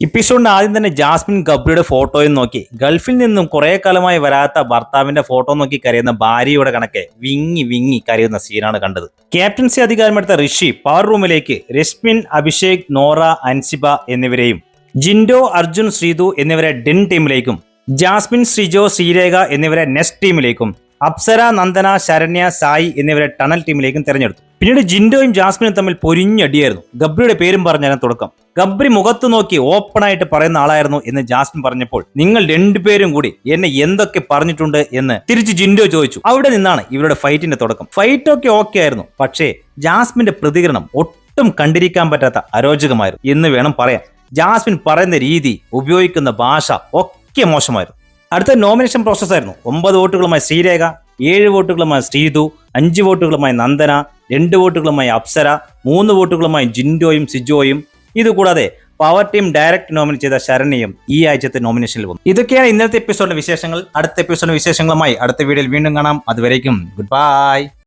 എപ്പിസോഡിന്റെ ആദ്യം തന്നെ ജാസ്മിൻ ഗബ്രിയുടെ ഫോട്ടോയും നോക്കി. ഗൾഫിൽ നിന്നും കുറെ കാലമായി വരാത്ത ഭർത്താവിന്റെ ഫോട്ടോ നോക്കി കരയുന്ന ഭാര്യയുടെ കണക്കെ വിങ്ങി വിങ്ങി കരയുന്ന സീനാണ് കണ്ടത്. ക്യാപ്റ്റൻസി അധികാരമെടുത്ത ഋഷി പവർ റൂമിലേക്ക് രശ്മിൻ അഭിഷേക് നോറ അൻസിബ എന്നിവരെയും ജിൻഡോ അർജുൻ ശ്രീതു എന്നിവരെ ഡെൻ ടീമിലേക്കും ജാസ്മിൻ ശ്രീജോ ശ്രീരേഖ എന്നിവരെ നെസ്റ്റ് ടീമിലേക്കും അപ്സര നന്ദന ശരണ്യ സായി എന്നിവരെ ടണൽ ടീമിലേക്കും തിരഞ്ഞെടുത്തു. പിന്നീട് ജിൻഡോയും ജാസ്മിനും തമ്മിൽ പൊരിഞ്ഞടിയായിരുന്നു ഗബ്രിയുടെ പേരും പറഞ്ഞാലും തുടക്കം. ഗബ്രി മുഖത്ത് നോക്കി ഓപ്പണായിട്ട് പറയുന്ന ആളായിരുന്നു എന്ന് ജാസ്മിൻ പറഞ്ഞപ്പോൾ നിങ്ങൾ രണ്ടുപേരും കൂടി എന്നെ എന്തൊക്കെ പറഞ്ഞിട്ടുണ്ട് എന്ന് തിരിച്ച് ജിൻഡോ ചോദിച്ചു. അവിടെ നിന്നാണ് ഇവരുടെ ഫൈറ്റിന്റെ തുടക്കം. ഫൈറ്റ് ഒക്കെ ഓക്കെ ആയിരുന്നു. പക്ഷേ ജാസ്മിന്റെ പ്രതികരണം ഒട്ടും കണ്ടിരിക്കാൻ പറ്റാത്ത അരോചകമായിരുന്നു എന്ന് വേണം പറയാൻ. ജാസ്മിൻ പറയുന്ന രീതി ഉപയോഗിക്കുന്ന ഭാഷ ഒക്കെ മോശമായിരുന്നു. അടുത്ത നോമിനേഷൻ പ്രോസസ് ആയിരുന്നു. ഒമ്പത് വോട്ടുകളുമായി ശ്രീരേഖ ഏഴ് വോട്ടുകളുമായി ശ്രീതു അഞ്ച് വോട്ടുകളുമായി നന്ദന രണ്ട് വോട്ടുകളുമായി അപ്സര മൂന്ന് വോട്ടുകളുമായി ജിൻഡോയും സിജോയും. ഇതുകൂടാതെ പവർ ടീം ഡയറക്റ്റ് നോമിനേറ്റ് ചെയ്ത ശരണ്യയും ഈ ആഴ്ചത്തെ നോമിനേഷനിൽ വന്നു. ഇതൊക്കെയാണ് ഇന്നത്തെ എപ്പിസോഡിന്റെ വിശേഷങ്ങൾ. അടുത്ത എപ്പിസോഡിന്റെ വിശേഷങ്ങളുമായി അടുത്ത വീഡിയോയിൽ വീണ്ടും കാണാം. അതുവരേക്കും ഗുഡ് ബൈ